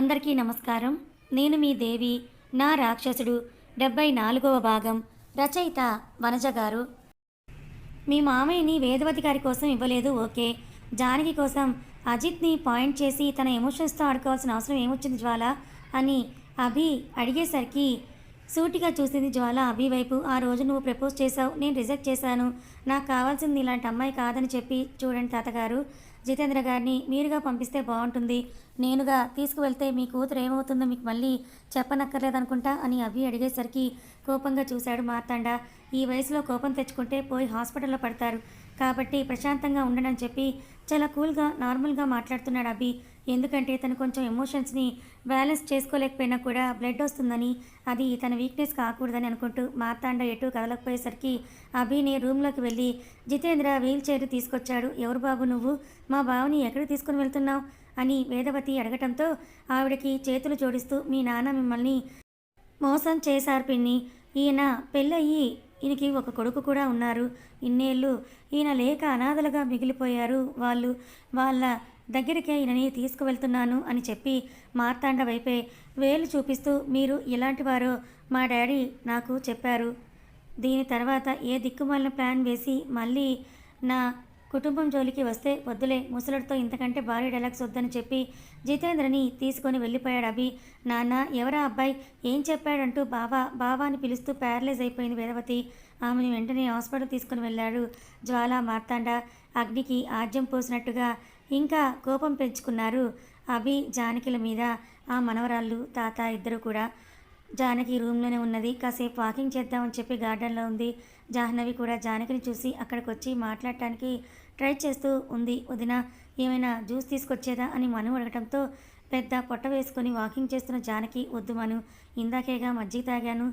అందరికీ నమస్కారం. నేను మీ దేవి నా రాక్షసుడు డెబ్బై నాలుగవ భాగం రచయిత వనజ గారు. మీ మామయ్యని వేదవతి గారి కోసం ఇవ్వలేదు ఓకే. జానకి కోసం అజిత్ని పాయింట్ చేసి తన ఎమోషన్స్తో ఆడుకోవాల్సిన అవసరం ఏమొచ్చింది జ్వాల? అని అభి అడిగేసరికి సూటిగా చూసింది జ్వాల అభి వైపు ఆ రోజు నువ్వు ప్రపోజ్ చేసావు నేను రిజెక్ట్ చేశాను. నాకు కావాల్సింది ఇలాంటి అమ్మాయి కాదని చెప్పి చూడండి తాతగారు. జితేంద్ర గారిని మీరుగా పంపిస్తే బాగుంటుంది. నేనుగా తీసుకువెళ్తే మీ కూతురు ఏమవుతుందో మీకు మళ్ళీ చెప్పనక్కర్లేదనుకుంటా అని అవి అడిగేసరికి కోపంగా చూశాడు మార్తాండ. ఈ వయసులో కోపం తెచ్చుకుంటే పోయి హాస్పిటల్లో పడతారు. కాబట్టి ప్రశాంతంగా ఉండనని చెప్పి చాలా కూల్గా నార్మల్గా మాట్లాడుతున్నాడు అభి. ఎందుకంటే తను కొంచెం ఎమోషన్స్ని బ్యాలెన్స్ చేసుకోలేకపోయినా కూడా బ్లడ్ వస్తుందని అది తన వీక్నెస్ కాకూడదని అనుకుంటూ మార్తాండ ఎటు కదలకపోయేసరికి అభిని రూమ్లోకి వెళ్ళి జితేంద్ర వీల్ చైర్ తీసుకొచ్చాడు. ఎవరు బాబు నువ్వు? మా బావని ఎక్కడికి తీసుకుని వెళ్తున్నావు? అని వేదవతి అడగటంతో ఆవిడకి చేతులు జోడిస్తూ మీ నాన్న మిమ్మల్ని మోసం చేశారు పిన్ని. ఈయన పెళ్ళయి ఈయనకి ఒక కొడుకు కూడా ఉన్నారు. ఇన్నేళ్ళు ఈయన లేక అనాథలుగా మిగిలిపోయారు. వాళ్ళు వాళ్ళ దగ్గరికి ఈయనని తీసుకువెళ్తున్నాను అని చెప్పి మార్తాండ వైపే వేలు చూపిస్తూ మీరు ఇలాంటి వారో? మా డాడీ నాకు చెప్పారు. దీని తర్వాత ఏ దిక్కుమాలిన ప్లాన్ వేసి మళ్ళీ నా కుటుంబం జోలికి వస్తే వద్దులే ముసలుడితో ఇంతకంటే భారీ డైలాగ్స్ వద్దని చెప్పి జితేంద్రని తీసుకొని వెళ్ళిపోయాడు అభి. నాన్న ఎవరా అబ్బాయి? ఏం చెప్పాడంటూ బావా బావా అని పిలుస్తూ ప్యారలైజ్ అయిపోయింది వేదవతి. ఆమెను వెంటనే హాస్పిటల్ తీసుకుని వెళ్ళాడు జ్వాల మార్తాండ. అగ్నికి ఆజ్యం పోసినట్టుగా ఇంకా కోపం పెంచుకున్నారు అభి జానకిల మీద ఆ మనవరాళ్ళు తాత ఇద్దరు కూడా. జానకి రూమ్లోనే ఉన్నది. కాసేపు వాకింగ్ చేద్దామని చెప్పి గార్డెన్లో ఉంది. జాహ్నవి కూడా జానకిని చూసి అక్కడికి వచ్చి మాట్లాడటానికి ట్రై చేస్తూ ఉంది. వదిన ఏమైనా జ్యూస్ తీసుకొచ్చేదా అని మను అడగటంతో పెద్ద పొట్ట వేసుకొని వాకింగ్ చేస్తున్న జానకి వద్దు మను ఇందాకేగా మజ్జిగ తాగాను.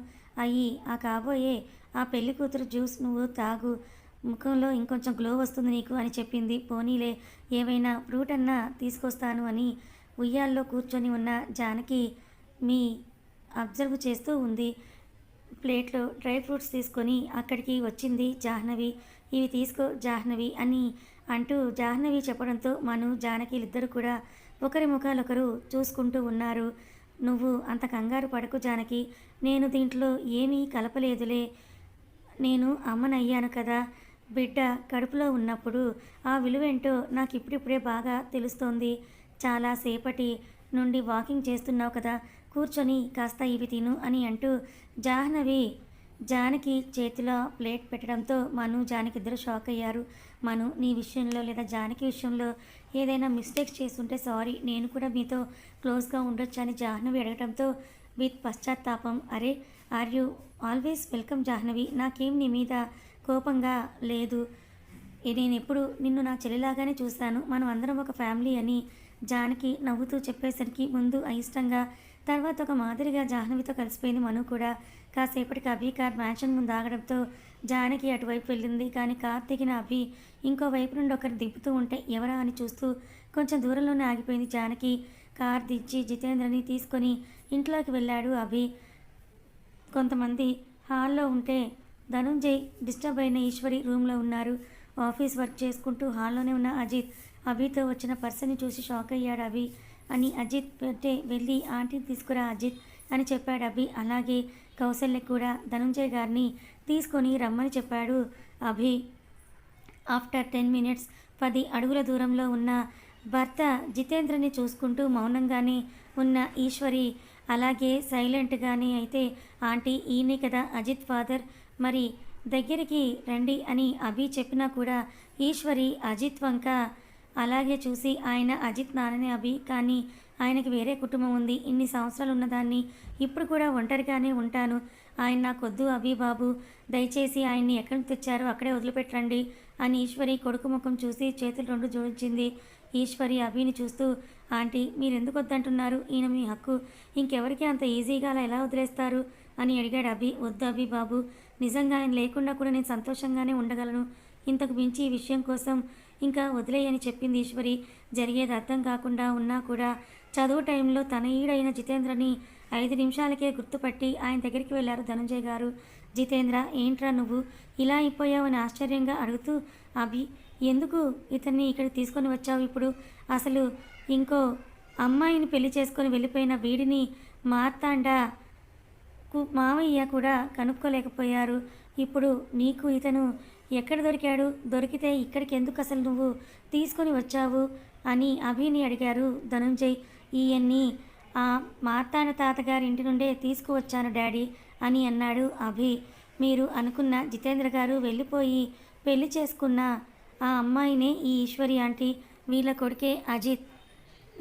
అయ్యి ఆ కాబోయే ఆ పెళ్ళి కూతురు జ్యూస్ నువ్వు తాగు. ముఖంలో ఇంకొంచెం గ్లో వస్తుంది నీకు అని చెప్పింది. పోనీలే ఏమైనా ఫ్రూట్ అన్నా తీసుకొస్తాను అని ఉయ్యాల్లో కూర్చొని ఉన్న జానకి మీ అబ్జర్వ్ చేస్తూ ఉంది. ప్లేట్లో డ్రై ఫ్రూట్స్ తీసుకొని అక్కడికి వచ్చింది జాహ్నవి. ఇవి తీసుకో జాహ్నవి అని అంటూ జాహ్నవి చెప్పడంతో మను జానకిలిద్దరూ కూడా ఒకరి ముఖాలొకరు చూసుకుంటూ ఉన్నారు. నువ్వు అంత కంగారు పడకు జానకి. నేను దీంట్లో ఏమీ కలపలేదులే. నేను అమ్మనయ్యాను కదా. బిడ్డ కడుపులో ఉన్నప్పుడు ఆ విలువేంటో నాకు ఇప్పుడిప్పుడే బాగా తెలుస్తోంది. చాలా సేపటి నుండి వాకింగ్ చేస్తున్నావు కదా. కూర్చొని కాస్త ఇవి తిను అని అంటూ జాహ్నవి జానకి చేతిలో ప్లేట్ పెట్టడంతో మను జానకి ఇద్దరు షాక్ అయ్యారు. మను నీ విషయంలో లేదా జానకి విషయంలో ఏదైనా మిస్టేక్స్ చేస్తుంటే సారీ నేను కూడా మీతో క్లోజ్గా ఉండొచ్చు అని జాహ్నవి అడగడంతో విత్ పశ్చాత్తాపం అరే are you always welcome Janhvi నాకేం నీ మీద కోపంగా లేదు. నేను ఎప్పుడు నిన్ను నా చెల్లిలాగానే చూస్తాను. మనం అందరం ఒక ఫ్యామిలీ అని జానకి నవ్వుతూ చెప్పేసరికి ముందు అయిష్టంగా తర్వాత ఒక మాదిరిగా జాహ్నవితో కలిసిపోయింది మను కూడా కాసేపటికి అభి కార్ మ్యాన్షన్ ముందు ఆగడంతో జానకి అటువైపు వెళ్ళింది. కానీ కార్ దిగిన అభి ఇంకో వైపు నుండి ఒకరు దింపుతూ ఉంటే ఎవరా అని చూస్తూ కొంచెం దూరంలోనే ఆగిపోయింది జానకి. కార్ దించి జితేంద్రని తీసుకొని ఇంట్లోకి వెళ్ళాడు అభి. కొంతమంది హాల్లో ఉంటే ధనుంజయ్ డిస్టర్బ్ అయిన ఈశ్వరి రూమ్లో ఉన్నారు. ఆఫీస్ వర్క్ చేసుకుంటూ హాల్లోనే ఉన్న అజిత్ అభితో వచ్చిన పర్సన్ని చూసి షాక్ అయ్యాడు అభి. అని అజిత్ పెట్టే వెళ్ళి ఆంటీని తీసుకురా అజిత్ అని చెప్పాడు అభి. అలాగే కౌశల్య కూడా ధనుంజయ్ గారిని తీసుకొని రమ్మని చెప్పాడు అభి. ఆఫ్టర్ టెన్ మినిట్స్ పది అడుగుల దూరంలో ఉన్న భర్త జితేంద్రని చూసుకుంటూ మౌనంగానే ఉన్న ఈశ్వరి అలాగే సైలెంట్గానే అయితే ఆంటీ ఈయనే కదా అజిత్ ఫాదర్. మరి దగ్గరికి రండి అని అభి చెప్పినా కూడా ఈశ్వరి అజిత్ వంక అలాగే చూసి ఆయన అజిత్ నాన్ననే అభి కానీ ఆయనకి వేరే కుటుంబం ఉంది. ఇన్ని సంవత్సరాలు ఉన్నదాన్ని ఇప్పుడు కూడా ఒంటరిగానే ఉంటాను. ఆయన నాకొద్దు అభి బాబు. దయచేసి ఆయన్ని ఎక్కడికి తెచ్చారో అక్కడే వదిలిపెట్టండి అని ఈశ్వరి కొడుకు ముఖం చూసి చేతులు రెండు జోడించింది. ఈశ్వరి అభిని చూస్తూ ఆంటీ మీరెందుకు వద్దంటున్నారు? ఈయన మీ హక్కు. ఇంకెవరికి అంత ఈజీగా అలా ఎలా వదిలేస్తారు? అని అడిగాడు అభి. వద్దు అభి బాబు. నిజంగా ఆయన లేకుండా కూడా నేను సంతోషంగానే ఉండగలను. ఇంతకు మించి ఈ విషయం కోసం ఇంకా వదిలేయని చెప్పింది ఈశ్వరి. జరిగేది అర్థం కాకుండా ఉన్నా కూడా చదువు టైంలో తన ఈడైన జితేంద్రని ఐదు నిమిషాలకే గుర్తుపట్టి ఆయన దగ్గరికి వెళ్ళారు ధనంజయ్ గారు. జితేంద్ర ఏంట్రా నువ్వు? ఇలా అయిపోయావని ఆశ్చర్యంగా అడుగుతూ అభి ఎందుకు ఇతన్ని ఇక్కడ తీసుకొని వచ్చావు ఇప్పుడు? అసలు ఇంకో అమ్మాయిని పెళ్ళి చేసుకొని వెళ్ళిపోయిన వీడిని మార్తాండా? కు- మావయ్య కూడా కనుక్కోలేకపోయారు. ఇప్పుడు నీకు ఇతను ఎక్కడ దొరికాడు? దొరికితే ఇక్కడికి ఎందుకు అసలు నువ్వు తీసుకొని వచ్చావు? అని అభిని అడిగారు ధనుంజయ్. ఈయన్ని ఆ మార్తాన తాతగారి ఇంటి నుండే తీసుకువచ్చాను డాడీ అని అన్నాడు అభి. మీరు అనుకున్న జితేంద్ర గారు వెళ్ళిపోయి పెళ్ళి చేసుకున్న ఆ అమ్మాయినే ఈ ఈశ్వరి ఆంటీ వీళ్ళ కొడుకే అజిత్.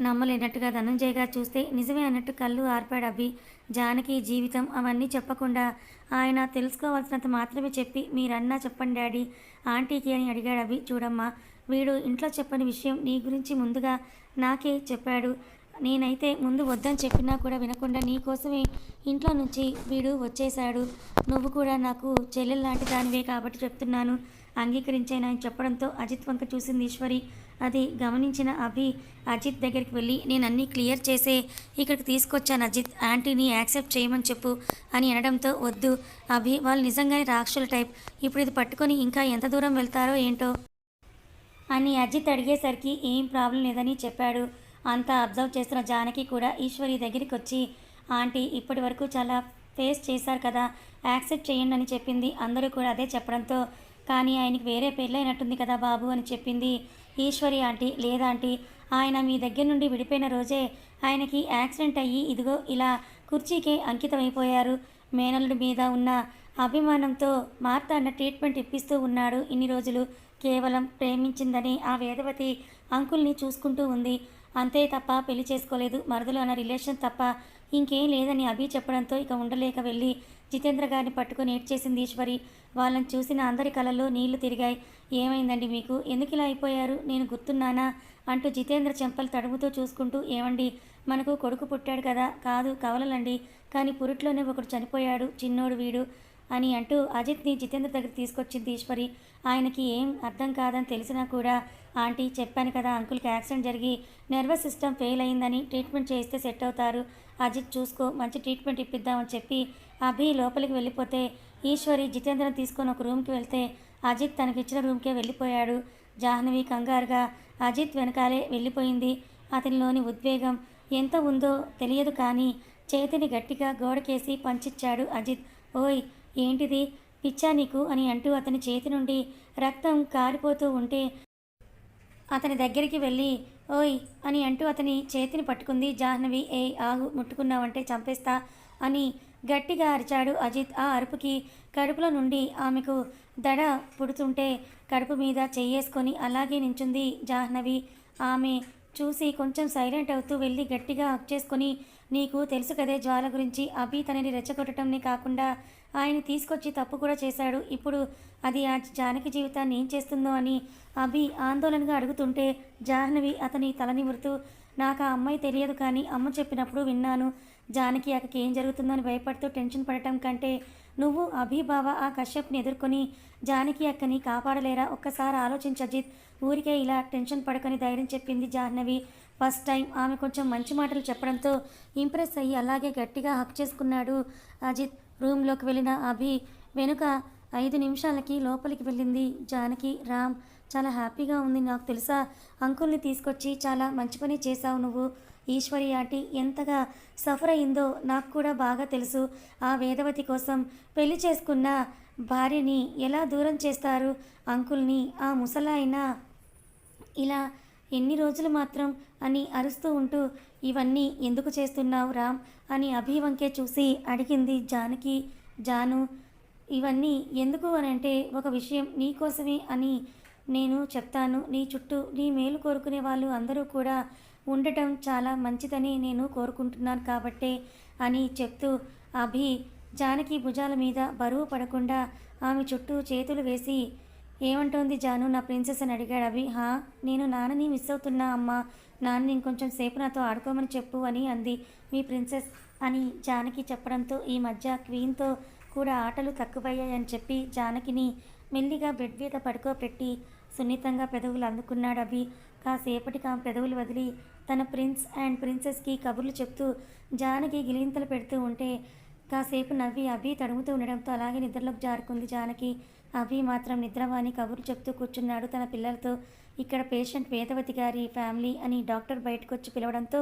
నమ్మలేనట్టుగా ధనంజయ్ గారు చూస్తే నిజమే అన్నట్టు కళ్ళు ఆర్పాడు అభి. జానకి జీవితం అవన్నీ చెప్పకుండా ఆయన తెలుసుకోవాల్సినంత మాత్రమే చెప్పి మీరన్నా చెప్పండి డాడీ. ఆంటీకి అని అడిగాడు అవి చూడమ్మా వీడు ఇంట్లో చెప్పని విషయం నీ గురించి ముందుగా నాకే చెప్పాడు. నేనైతే ముందు వద్దని చెప్పినా కూడా వినకుండా నీకోసమే ఇంట్లో నుంచి వీడు వచ్చేశాడు. నువ్వు కూడా నాకు చెల్లెలు లాంటి దానివే కాబట్టి చెప్తున్నాను. అంగీకరించాను ఆయన చెప్పడంతో అజిత్ వంక చూసింది ఈశ్వరి. అది గమనించిన అభి అజిత్ దగ్గరికి వెళ్ళి నేను అన్నీ క్లియర్ చేసే ఇక్కడికి తీసుకొచ్చాను అజిత్ ఆంటీని యాక్సెప్ట్ చేయమని చెప్పు అని అనడంతో వద్దు. అభి వాళ్ళు నిజంగానే రాక్షసుల టైప్. ఇప్పుడు ఇది పట్టుకొని ఇంకా ఎంత దూరం వెళ్తారో ఏంటో? అని అజిత్ అడిగేసరికి ఏం ప్రాబ్లం లేదని చెప్పాడు. అంతా అబ్జర్వ్ చేస్తున్న జానకి కూడా ఈశ్వరి దగ్గరికి వచ్చి ఆంటీ ఇప్పటి వరకు చాలా ఫేస్ చేశారు కదా యాక్సెప్ట్ చేయండి అని చెప్పింది. అందరూ కూడా అదే చెప్పడంతో కానీ ఆయనకి వేరే పెళ్ళైనట్టుంది కదా బాబు అని చెప్పింది. ఈశ్వరి ఆంటీ లేదా ఆంటీ ఆయన మీ దగ్గర నుండి విడిపోయిన రోజే ఆయనకి యాక్సిడెంట్ అయ్యి ఇదిగో ఇలా కుర్చీకే అంకితమైపోయారు. మేనల్లుడి మీద ఉన్న అభిమానంతో మార్తాండ ట్రీట్మెంట్ ఇప్పిస్తూ ఉన్నాడు. ఇన్ని రోజులు కేవలం ప్రేమించిందని ఆ వేదవతి అంకుల్ని చూసుకుంటూ ఉంది. అంతే తప్ప పెళ్ళి చేసుకోలేదు. మరదలు అన్న రిలేషన్ తప్ప ఇంకేం లేదని అభి చెప్పడంతో ఇక ఉండలేక వెళ్ళి జితేంద్ర గారిని పట్టుకొని ఏడ్చేసింది ఈశ్వరి. వాళ్ళని చూసిన అందరి కళ్ళల్లో నీళ్ళు తిరిగాయి. ఏమైందండి మీకు? ఎందుకు ఇలా అయిపోయారు? నేను గుర్తున్నానా? అంటూ జితేంద్ర చెంపలు తడుముతూ చూసుకుంటూ ఏమండి మనకు కొడుకు పుట్టాడు కదా? కాదు కవలలండి. కానీ పురిట్లోనే ఒకడు చనిపోయాడు చిన్నోడు వీడు అని అంటూ అజిత్ని జితేంద్ర దగ్గర తీసుకొచ్చింది ఈశ్వరి. ఆయనకి ఏం అర్థం కాదని తెలిసినా కూడా ఆంటీ చెప్పాను కదా అంకుల్కి యాక్సిడెంట్ జరిగి నర్వస్ సిస్టమ్ ఫెయిల్ అయిందని ట్రీట్మెంట్ చేస్తే సెట్ అవుతారు. అజిత్ చూసుకో మంచి ట్రీట్మెంట్ ఇప్పిద్దామని చెప్పి అభి లోపలికి వెళ్ళిపోతే ఈశ్వరి జితేంద్రని తీసుకొని ఒక రూమ్కి వెళ్తే అజిత్ తనకిచ్చిన రూమ్కే వెళ్ళిపోయాడు. జాహ్నవి కంగారుగా అజిత్ వెనకాలే వెళ్ళిపోయింది. అతనిలోని ఉద్వేగం ఎంత ఉందో తెలియదు కానీ చేతిని గట్టిగా గోడకేసి పంచిచ్చాడు అజిత్. ఓయ్ ఏంటిది? పిచ్చా నీకు? అని అంటూ అతని చేతి నుండి రక్తం కారిపోతూ ఉంటే అతని దగ్గరికి వెళ్ళి ఓయ్ అని అంటూ అతని చేతిని పట్టుకుంది. జాహ్నవి ఏ ఆగు ముట్టుకున్నావంటే చంపేస్తా అని గట్టిగా అరిచాడు అజిత్. ఆ అరుపుకి కడుపులో నుండి ఆమెకు దడ పుడుతుంటే కడుపు మీద చెయ్యేసుకొని అలాగే నించుంది జాహ్నవి. ఆమె చూసి కొంచెం సైలెంట్ అవుతూ వెళ్ళి గట్టిగా హక్ చేసుకొని నీకు తెలుసు కదే జ్వాల గురించి. అభి తనని రెచ్చగొట్టడంని కాకుండా ఆయన తీసుకొచ్చి తప్పు కూడా చేశాడు. ఇప్పుడు అది ఆ జానకి జీవితాన్ని ఏం చేస్తుందో అని అభి ఆందోళనగా అడుగుతుంటే జాహ్నవి అతని తల నాకు ఆ అమ్మాయి తెలియదు కానీ అమ్మ చెప్పినప్పుడు విన్నాను. జానకి అక్కకి ఏం జరుగుతుందో అని భయపడుతూ టెన్షన్ పడటం కంటే నువ్వు అభిబావ ఆ కశ్యప్ని ఎదుర్కొని జానకి అక్కని కాపాడలేరా? ఒక్కసారి ఆలోచించు అజిత్. ఊరికే ఇలా టెన్షన్ పడకని ధైర్యం చెప్పింది జాహ్నవి. ఫస్ట్ టైం ఆమె కొంచెం మంచి మాటలు చెప్పడంతో ఇంప్రెస్ అయ్యి అలాగే గట్టిగా హక్ చేసుకున్నాడు అజిత్. రూమ్లోకి వెళ్ళిన అభి వెనుక ఐదు నిమిషాలకి లోపలికి వెళ్ళింది జానకి. రామ్ చాలా హ్యాపీగా ఉంది నాకు తెలుసా. అంకుల్ని తీసుకొచ్చి చాలా మంచి పని చేశావు నువ్వు. ఈశ్వరి ఆంటీ ఎంతగా సఫర్ అయిందో నాకు కూడా బాగా తెలుసు. ఆ వేదవతి కోసం పెళ్ళి చేసుకున్న భార్యని ఎలా దూరం చేస్తారు? అంకుల్ని ఆ ముసలాయన? ఇలా ఎన్ని రోజులు మాత్రం అని అరుస్తూ ఉంటూ ఇవన్నీ ఎందుకు చేస్తున్నావు రామ్? అని అభివంకే చూసి అడిగింది జానకి. జాను ఇవన్నీ ఎందుకు అని అంటే ఒక విషయం నీకోసమే అని నేను చెప్తాను. నీ చుట్టూ నీ మేలు కోరుకునే వాళ్ళు అందరూ కూడా ఉండటం చాలా మంచిదని నేను కోరుకుంటున్నాను కాబట్టే అని చెప్తూ అభి జానకి భుజాల మీద బరువు పడకుండా ఆమె చుట్టూ చేతులు వేసి ఏమంటోంది జాను? నా ప్రిన్సెస్ అని అడిగాడు అభి. హా నేను నాన్నని మిస్ అవుతున్నా అమ్మా. నాన్నని ఇంకొంచెం సేపు నాతో ఆడుకోమని చెప్పు అని అంది. మీ ప్రిన్సెస్ అని జానకి చెప్పడంతో ఈ మధ్య క్వీన్తో కూడా ఆటలు తక్కువయ్యాయని చెప్పి జానకిని మెల్లిగా బెడ్ మీద పడుకోబెట్టి సున్నితంగా పెదవులు అందుకున్నాడు అభి. కాసేపటికి ఆమె పెదవులు వదిలి తన ప్రిన్స్ అండ్ ప్రిన్సెస్కి కబుర్లు చెప్తూ జానకి గిలింతలు పెడుతూ ఉంటే కాసేపు నవ్వి అభి తడుముతూ ఉండడంతో అలాగే నిద్రలోకి జారుకుంది జానకి. అభి మాత్రం నిద్రవాణి కబుర్లు చెప్తూ కూర్చున్నాడు తన పిల్లలతో. ఇక్కడ పేషెంట్ వేదవతి గారి ఫ్యామిలీ అని డాక్టర్ బయటకు వచ్చి పిలవడంతో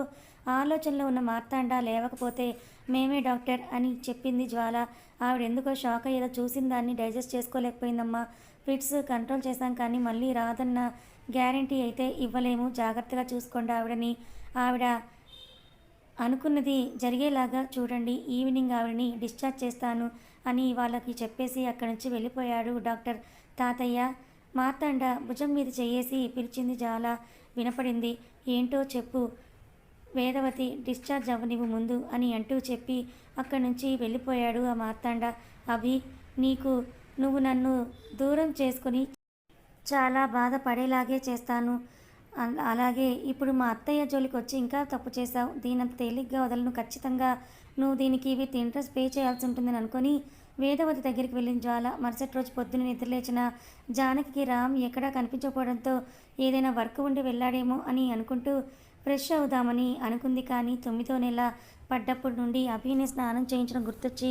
ఆలోచనలో ఉన్న మార్తాండ లేవకపోతే మేమే డాక్టర్ అని చెప్పింది జ్వాల. ఆవిడ ఎందుకో షాక్ అయ్యేదో చూసిన దాన్ని డైజెస్ట్ చేసుకోలేకపోయిందమ్మా. ఫిట్స్ కంట్రోల్ చేశాం కానీ మళ్ళీ రాదన్న గ్యారంటీ అయితే ఇవ్వలేము. జాగ్రత్తగా చూసుకోండి ఆవిడని. ఆవిడ అనుకున్నది జరిగేలాగా చూడండి. ఈవినింగ్ ఆవిడని డిశ్చార్జ్ చేస్తాను అని వాళ్ళకి చెప్పేసి అక్కడి నుంచి వెళ్ళిపోయాడు డాక్టర్ తాతయ్య. మార్తాండ భుజం మీద చేయేసి పిలిచింది చాలా వినపడింది. ఏంటో చెప్పు. వేదవతి డిశ్చార్జ్ అవ్వనివ్వు ముందు అని అంటూ చెప్పి అక్కడి నుంచి వెళ్ళిపోయాడు ఆ మార్తాండ. అభి నీకు నువ్వు నన్ను దూరం చేసుకుని చాలా బాధపడేలాగే చేస్తాను. అలాగే ఇప్పుడు మా అత్తయ్య జోలికి వచ్చి ఇంకా తప్పు చేశావు. దీనంత తేలిగ్గా వదలను. ఖచ్చితంగా నువ్వు దీనికి విత్ ఇంట్రెస్ట్ పే చేయాల్సి ఉంటుందని అనుకొని వేదవతి దగ్గరికి వెళ్ళిన జ్వాల మరుసటి రోజు పొద్దున నిద్రలేచిన జానకి రామ్ ఎక్కడా కనిపించకపోవడంతో ఏదైనా వర్క్ ఉండి వెళ్ళాడేమో అని అనుకుంటూ ఫ్రెష్ అవుదామని అనుకుంది కానీ తొమ్మిదో నెల పడ్డప్పటి నుండి అభిని స్నానం చేయించడం గుర్తొచ్చి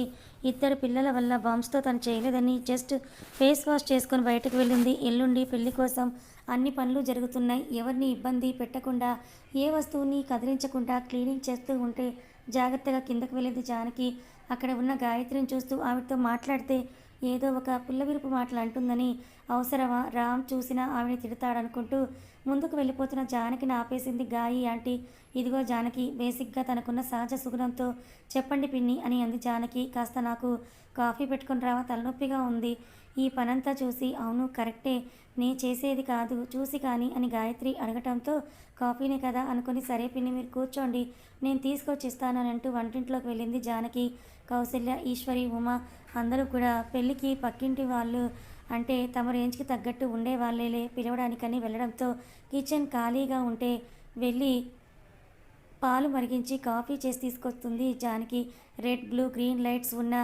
ఇద్దరు పిల్లల వల్ల బాంబ్స్తో తను చేయలేదని జస్ట్ ఫేస్ వాష్ చేసుకొని బయటకు వెళ్ళింది. ఎల్లుండి పెళ్ళి కోసం అన్ని పనులు జరుగుతున్నాయి. ఎవరిని ఇబ్బంది పెట్టకుండా ఏ వస్తువుని కదిలించకుండా క్లీనింగ్ చేస్తూ ఉంటే జాగ్రత్తగా కిందకు వెళ్ళింది జానకి. అక్కడ ఉన్న గాయత్రిని చూస్తూ ఆవిడతో మాట్లాడితే ఏదో ఒక పుల్లవిరుపు మాటలు అంటుందని అవసరమా? రామ్ చూసినా ఆవిడ తిడతాడనుకుంటూ ముందుకు వెళ్ళిపోతున్న జానకిని ఆపేసింది గాయి ఆంటీ. ఇదిగో జానకి బేసిక్గా తనకున్న సహజ సుగుణంతో చెప్పండి పిన్ని అని అంది జానకి. కాస్త నాకు కాఫీ పెట్టుకుని రావా తలనొప్పిగా ఉంది. ఈ పనంతా చూసి అవును కరెక్టే నే చేసేది కాదు చూసి కానీ అని గాయత్రి అడగటంతో కాఫీనే కదా అనుకుని సరే పిన్ని మీరు కూర్చోండి నేను తీసుకొచ్చి అని అంటూ వంటింట్లోకి వెళ్ళింది జానకి. కౌశల్య ఈశ్వరి ఉమ అందరూ కూడా పెళ్ళికి పక్కింటి వాళ్ళు అంటే తమ రేంజ్కి తగ్గట్టు ఉండే వాళ్ళేలే పిలవడానికని వెళ్ళడంతో కిచెన్ ఖాళీగా ఉంటే వెళ్ళి పాలు మరిగించి కాఫీ చేసి తీసుకొస్తుంది Janaki. Red blue green lights ఉన్న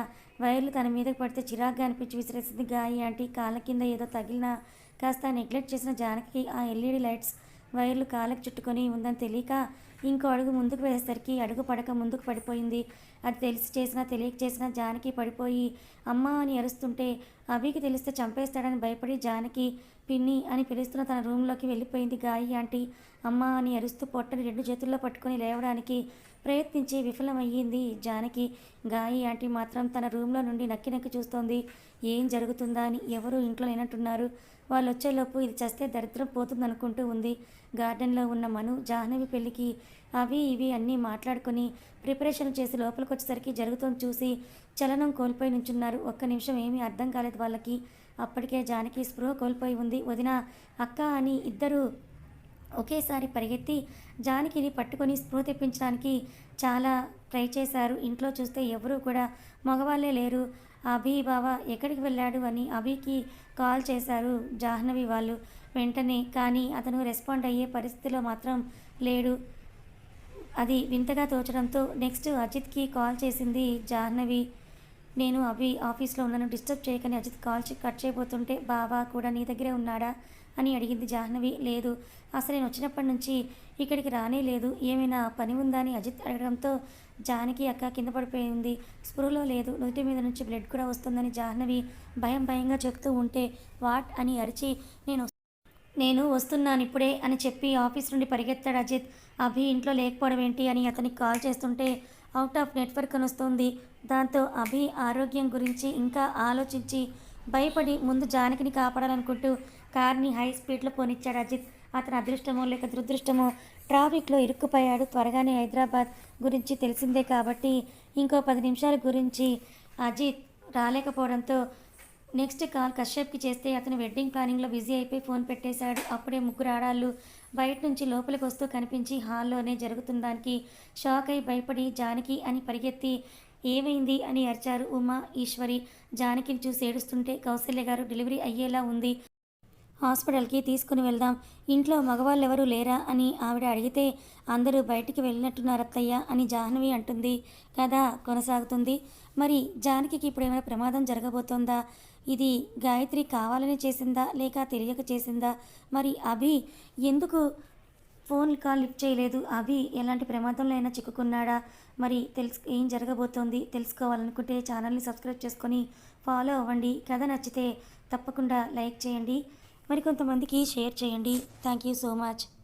వైర్లు తన మీదకి పడితే చిరాగ్గా అనిపించి విసిరేసింది గాయి ఆంటీ. కాళ్ళ కింద ఏదో తగిలిన కాస్త నెగ్లెక్ట్ చేసిన జానకి ఆ ఎల్ఈడి లైట్స్ వైర్లు కాళ్ళకి చుట్టుకొని ఉందని తెలియక ఇంకో అడుగు ముందుకు వేసేసరికి అడుగు పడక ముందుకు పడిపోయింది. అది తెలిసి చేసినా తెలియక చేసినా జానకి పడిపోయి అమ్మ అని అరుస్తుంటే అభికి తెలిస్తే చంపేస్తాడని భయపడి జానకి పిన్ని అని పిలుస్తున్న తన రూమ్లోకి వెళ్ళిపోయింది గాయి ఆంటీ. అమ్మ అని అరుస్తూ పొట్టని రెండు చేతుల్లో పట్టుకొని లేవడానికి ప్రయత్నించి విఫలమయ్యింది జానకి. గాయి ఆంటీ మాత్రం తన రూమ్లో నుండి నక్కి నక్కి చూస్తోంది. ఏం జరుగుతుందా అని ఎవరు ఇంట్లో లేనట్టున్నారు. వాళ్ళు వచ్చేలోపు ఇది చేస్తే దరిద్రం పోతుంది అనుకుంటూ ఉంది. గార్డెన్లో ఉన్న మను జాహ్నవి పెళ్ళికి అవి ఇవి అన్నీ మాట్లాడుకొని ప్రిపరేషన్ చేసి లోపలికి వచ్చేసరికి జరుగుతుంది చూసి చలనం కోల్పోయి నుంచున్నారు. ఒక్క నిమిషం ఏమీ అర్థం కాలేదు వాళ్ళకి. అప్పటికే జానకి స్పృహ కోల్పోయి ఉంది. వదిన అక్క అని ఇద్దరు ఒకేసారి పరిగెత్తి జానకిని పట్టుకొని స్పృహ తెప్పించడానికి చాలా ట్రై చేశారు. ఇంట్లో చూస్తే ఎవరూ కూడా మగవాళ్ళే లేరు. అభి బావ ఎక్కడికి వెళ్ళాడు అని అభికి కాల్ చేశారు జాహ్నవి వాళ్ళు. వెంటనే కానీ అతను రెస్పాండ్ అయ్యే పరిస్థితిలో మాత్రం లేడు. అది వింతగా తోచడంతో నెక్స్ట్ అజిత్కి కాల్ చేసింది జాహ్నవి. నేను అభి ఆఫీస్లో ఉన్నాను. డిస్టర్బ్ చేయకని అజిత్. కాల్ కట్ చేయబోతుంటే బావా కూడా నీ దగ్గరే ఉన్నాడా అని అడిగింది జాహ్నవి. లేదు. అసలు నేను వచ్చినప్పటి నుంచి ఇక్కడికి రానే లేదు. ఏమైనా పని ఉందా అని అజిత్ అడగడంతో జానకి అక్క కింద పడిపోయింది. స్పృహలో లేదు. నుదుటి మీద నుంచి బ్లడ్ కూడా వస్తుందని జాహ్నవి భయం భయంగా చెప్తూ ఉంటే వాట్ అని అరిచి నేను నేను వస్తున్నాను ఇప్పుడే అని చెప్పి ఆఫీస్ నుండి పరిగెత్తాడు అజిత్. అభి ఇంట్లో లేకపోవడం ఏంటి అని అతనికి కాల్ చేస్తుంటే అవుట్ ఆఫ్ నెట్వర్క్ అని వస్తుంది. దాంతో అభి ఆరోగ్యం గురించి ఇంకా ఆలోచించి భయపడి ముందు జానకిని కాపాడాలనుకుంటూ కార్ని హై స్పీడ్లో పోనిచ్చాడు అజిత్. అతని అదృష్టమో లేక దురదృష్టమో ట్రాఫిక్లో ఇరుక్కుపోయాడు. త్వరగానే హైదరాబాద్ గురించి తెలిసిందే కాబట్టి ఇంకో పది నిమిషాల గురించి అజిత్ రాలేకపోవడంతో నెక్స్ట్ కాల్ కశ్యప్కి చేస్తే అతను వెడ్డింగ్ ప్లానింగ్లో బిజీ అయిపోయి ఫోన్ పెట్టేశాడు. అప్పుడే ముగ్గురు ఆడాళ్ళు బయట నుంచి లోపలికి వస్తూ కనిపించి హాల్లోనే జరుగుతున్న దానికి షాక్ అయి భయపడి జానకి అని పరిగెత్తి ఏమైంది అని అరిచారు ఉమా ఈశ్వరి. జానకిని చూసి ఏడుస్తుంటే కౌశల్య గారు డెలివరీ అయ్యేలా ఉంది. హాస్పిటల్కి తీసుకుని వెళ్దాం. ఇంట్లో మగవాళ్ళు ఎవరూ లేరా అని ఆవిడ అడిగితే అందరూ బయటికి వెళ్ళినట్టున్నారు అత్తయ్య అని జాహ్నవి అంటుంది. కథ కొనసాగుతుంది. మరి జానకికి ఇప్పుడు ఏమైనా ప్రమాదం జరగబోతోందా? ఇది గాయత్రి కావాలని చేసిందా లేక తెలియక చేసిందా? మరి అభి ఎందుకు ఫోన్ కాల్ లిఫ్ట్ చేయలేదు? అభి ఎలాంటి ప్రమాదంలో అయినా చిక్కుకున్నాడా? మరి తెలుసు ఏం జరగబోతోంది? తెలుసుకోవాలనుకుంటే ఛానల్ని సబ్స్క్రైబ్ చేసుకొని ఫాలో అవ్వండి. కథ నచ్చితే తప్పకుండా లైక్ చేయండి. మరి కొంతమందికి షేర్ చేయండి. Thank you so much.